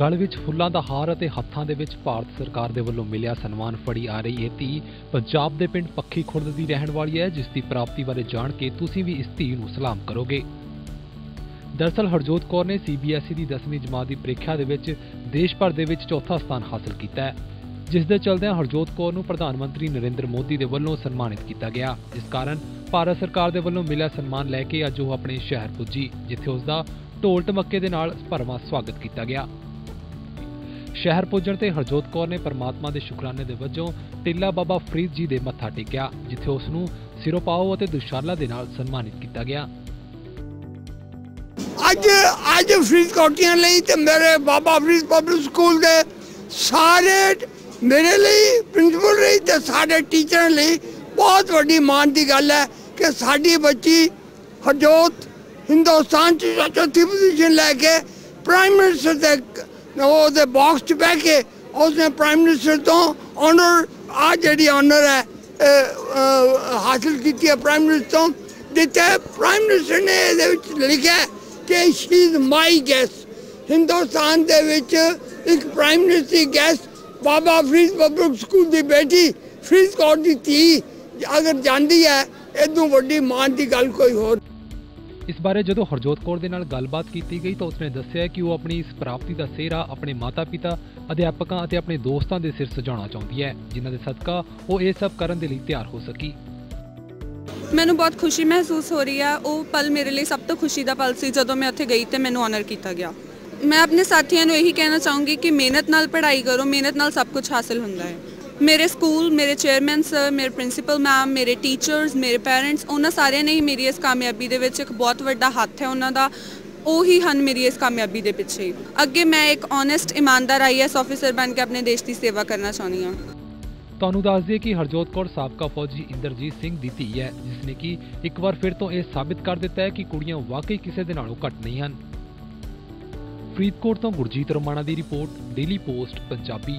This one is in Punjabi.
ਗਲ ਵਿੱਚ ਫੁੱਲਾਂ ਦਾ ਹਾਰ ਅਤੇ ਹੱਥਾਂ ਦੇ ਵਿੱਚ ਭਾਰਤ ਸਰਕਾਰ ਦੇ ਵੱਲੋਂ ਮਿਲਿਆ ਸਨਮਾਨ ਫੜੀ ਆ ਰਹੀ ਇਹ ਧੀ ਪੰਜਾਬ ਦੇ ਪਿੰਡ ਪੱਖੀ ਖੁਰਦ ਦੀ ਰਹਿਣ ਵਾਲੀ ਹੈ, ਜਿਸ ਦੀ ਪ੍ਰਾਪਤੀ ਬਾਰੇ ਜਾਣ ਕੇ ਤੁਸੀਂ ਵੀ ਇਸ ਧੀ ਨੂੰ ਸਲਾਮ ਕਰੋਗੇ। ਦਰਅਸਲ ਹਰਜੋਤ ਕੌਰ ਨੇ ਸੀਬੀਐਸਈ ਦੀ 10ਵੀਂ ਜਮਾਤ ਦੀ ਪ੍ਰੀਖਿਆ ਦੇ ਵਿੱਚ ਦੇਸ਼ ਭਰ ਦੇ ਵਿੱਚ ਚੌਥਾ ਸਥਾਨ ਹਾਸਲ ਕੀਤਾ ਹੈ, ਜਿਸ ਦੇ ਚਲਦਿਆਂ ਹਰਜੋਤ ਕੌਰ ਨੂੰ ਪ੍ਰਧਾਨ ਮੰਤਰੀ ਨਰਿੰਦਰ ਮੋਦੀ ਦੇ ਵੱਲੋਂ ਸਨਮਾਨਿਤ ਕੀਤਾ ਗਿਆ। ਜਿਸ ਕਾਰਨ ਭਾਰਤ ਸਰਕਾਰ ਦੇ ਵੱਲੋਂ ਮਿਲਿਆ ਸਨਮਾਨ ਲੈ ਕੇ ਅੱਜ ਉਹ ਆਪਣੇ ਸ਼ਹਿਰ ਪੁੱਜੀ, ਜਿੱਥੇ ਉਸ ਦਾ ਢੋਲ ਢਮੱਕੇ ਦੇ ਨਾਲ ਭਰਵਾਂ ਸਵਾਗਤ ਕੀਤਾ ਗਿਆ। ਸ਼ਹਿਰ ਪੁੱਜਣ ਤੇ ਹਰਜੋਤ ਕੌਰ ਨੇ ਪਰਮਾਤਮਾ ਦੇ ਸ਼ੁਕਰਾਨੇ ਦੇ ਵਜੋਂ ਟਿੱਲਾ ਬਾਬਾ ਫਰੀਦ ਜੀ ਦੇ ਮੱਥਾ ਟੇਕਿਆ, ਜਿੱਥੇ ਉਸ ਨੂੰ ਸਿਰੋਪਾਓ ਅਤੇ ਦੁਸ਼ਾਲਾ ਦੇ ਨਾਲ ਸਨਮਾਨਿਤ ਕੀਤਾ ਗਿਆ। ਅੱਜ ਅੱਜ ਫਰੀਦਕੋਟੀਆਂ ਲਈ ਤੇ ਮੇਰੇ ਬਾਬਾ ਫਰੀਦ ਪਬਲਿਕ ਸਕੂਲ ਦੇ ਸਾਰੇ ਮੇਰੇ ਲਈ, ਪ੍ਰਿੰਸੀਪਲ ਲਈ ਤੇ ਸਾਡੇ ਟੀਚਰਾਂ ਲਈ ਬਹੁਤ ਵੱਡੀ ਮਾਣ ਦੀ ਗੱਲ ਹੈ ਕਿ ਸਾਡੀ ਬੱਚੀ ਹਰਜੋਤ ਹਿੰਦੁਸਤਾਨ ਚ ਚੌਥੀ ਪੋਜੀਸ਼ਨ ਲੈ ਕੇ ਪ੍ਰਾਈਮ ਮਿਨਿਸਟਰ ਦੇ ਉਹਦੇ ਬਾਕਸ 'ਚ ਬਹਿ ਕੇ ਉਸਨੇ ਪ੍ਰਾਈਮ ਮਿਨਿਸਟਰ ਤੋਂ ਆਨਰ ਆ ਜਿਹੜੀ ਆਨਰ ਹੈ ਅਹ, ਹਾਸਲ ਕੀਤੀ ਹੈ ਪ੍ਰਾਈਮ ਮਿਨਿਸਟਰ ਤੋਂ ਜਿੱਥੇ ਪ੍ਰਾਈਮ ਮਿਨਿਸਟਰ ਨੇ ਇਹਦੇ ਵਿੱਚ ਲਿਖਿਆ ਕਿ she is my guest Hindustan ਦੇ ਵਿੱਚ ਇੱਕ prime minister guest Baba Farid public school ਦੀ ਬੇਟੀ ਫਰੀਦਕੋਟ ਦੀ ਧੀ ਅਗਰ ਜਾਂਦੀ ਹੈ ਇਦੋਂ ਵੱਡੀ ਮਾਨ ਦੀ ਗੱਲ ਕੋਈ ਹੋਰ ਇਸ ਬਾਰੇ ਜਦੋਂ ਹਰਜੋਤ ਕੌਰ ਦੇ ਨਾਲ ਗੱਲਬਾਤ ਕੀਤੀ ਗਈ ਤਾਂ ਉਸਨੇ ਦੱਸਿਆ ਕਿ ਉਹ ਆਪਣੀ ਇਸ ਪ੍ਰਾਪਤੀ ਦਾ ਸਿਹਰਾ ਆਪਣੇ ਮਾਤਾ-ਪਿਤਾ, ਅਧਿਆਪਕਾਂ ਅਤੇ ਆਪਣੇ ਦੋਸਤਾਂ ਦੇ ਸਿਰ ਸਜਾਉਣਾ ਚਾਹੁੰਦੀ ਹੈ, ਜਿਨ੍ਹਾਂ ਦੇ ਸਦਕਾ ਉਹ ਇਹ ਸਭ ਕਰਨ ਦੇ ਲਈ ਤਿਆਰ ਹੋ ਸਕੀ। ਮੈਨੂੰ ਬਹੁਤ ਖੁਸ਼ੀ ਮਹਿਸੂਸ ਹੋ ਰਹੀ ਹੈ ਉਹ ਪਲ ਮੇਰੇ ਲਈ ਸਭ ਤੋਂ ਖੁਸ਼ੀ ਦਾ ਪਲ ਸੀ। ਜਦੋਂ ਮੈਂ ਉੱਥੇ ਗਈ ਤੇ ਮੈਨੂੰ ਆਨਰ ਕੀਤਾ ਗਿਆ। ਮੈਂ ਆਪਣੇ ਸਾਥੀਆਂ ਨੂੰ ਇਹੀ ਕਹਿਣਾ ਚਾਹੂੰਗੀ ਕਿ ਮਿਹਨਤ ਨਾਲ ਪੜ੍ਹਾਈ ਕਰੋ। ਮਿਹਨਤ ਨਾਲ ਸਭ ਕੁਝ ਹਾਸਲ ਹੁੰਦਾ ਹੈ। ਮੇਰੇ ਸਕੂਲ, ਮੇਰੇ ਚੇਅਰਮੈਨ ਸਰ ਮੇਰੇ ਪ੍ਰਿੰਸੀਪਲ ਮੈਮ ਮੇਰੇ ਟੀਚਰਸ ਮੇਰੇ ਪੈਰੈਂਟਸ ਉਹਨਾਂ ਸਾਰਿਆਂ ਨੇ ਹੀ ਮੇਰੀ ਇਸ ਕਾਮਯਾਬੀ ਦੇ ਵਿੱਚ ਇੱਕ ਬਹੁਤ ਵੱਡਾ ਹੱਥ ਹੈ ਉਹਨਾਂ ਦਾ। ਉਹੀ ਹਨ ਮੇਰੀ ਇਸ ਕਾਮਯਾਬੀ ਦੇ ਪਿੱਛੇ। ਅੱਗੇ ਮੈਂ ਇੱਕ ਓਨੈਸਟ ਇਮਾਨਦਾਰ ਆਈਐਸ ਆਫੀਸਰ ਬਣ ਕੇ ਆਪਣੇ ਦੇਸ਼ ਦੀ ਸੇਵਾ ਕਰਨਾ ਚਾਹੁੰਦੀ ਹਾਂ। ਤੁਹਾਨੂੰ ਦੱਸ ਦਈਏ ਕਿ ਹਰਜੋਤ ਕੌਰ ਸਾਬਕਾ ਫੌਜੀ ਇੰਦਰਜੀਤ ਸਿੰਘ ਦੀ ਧੀ ਹੈ ਜਿਸ ਨੇ ਕਿ ਇੱਕ ਵਾਰ ਫਿਰ ਤੋਂ ਇਹ ਸਾਬਿਤ ਕਰ ਦਿੱਤਾ ਹੈ ਕਿ ਕੁੜੀਆਂ ਵਾਕਈ ਕਿਸੇ ਦੇ ਨਾਲੋਂ ਘੱਟ ਨਹੀਂ ਹਨ। ਫਰੀਦਕੋਟ ਤੋਂ ਗੁਰਜੀਤ ਰਮਾਣਾ ਦੀ ਰਿਪੋਰਟ, ਡੇਲੀ ਪੋਸਟ, ਪੰਜਾਬੀ।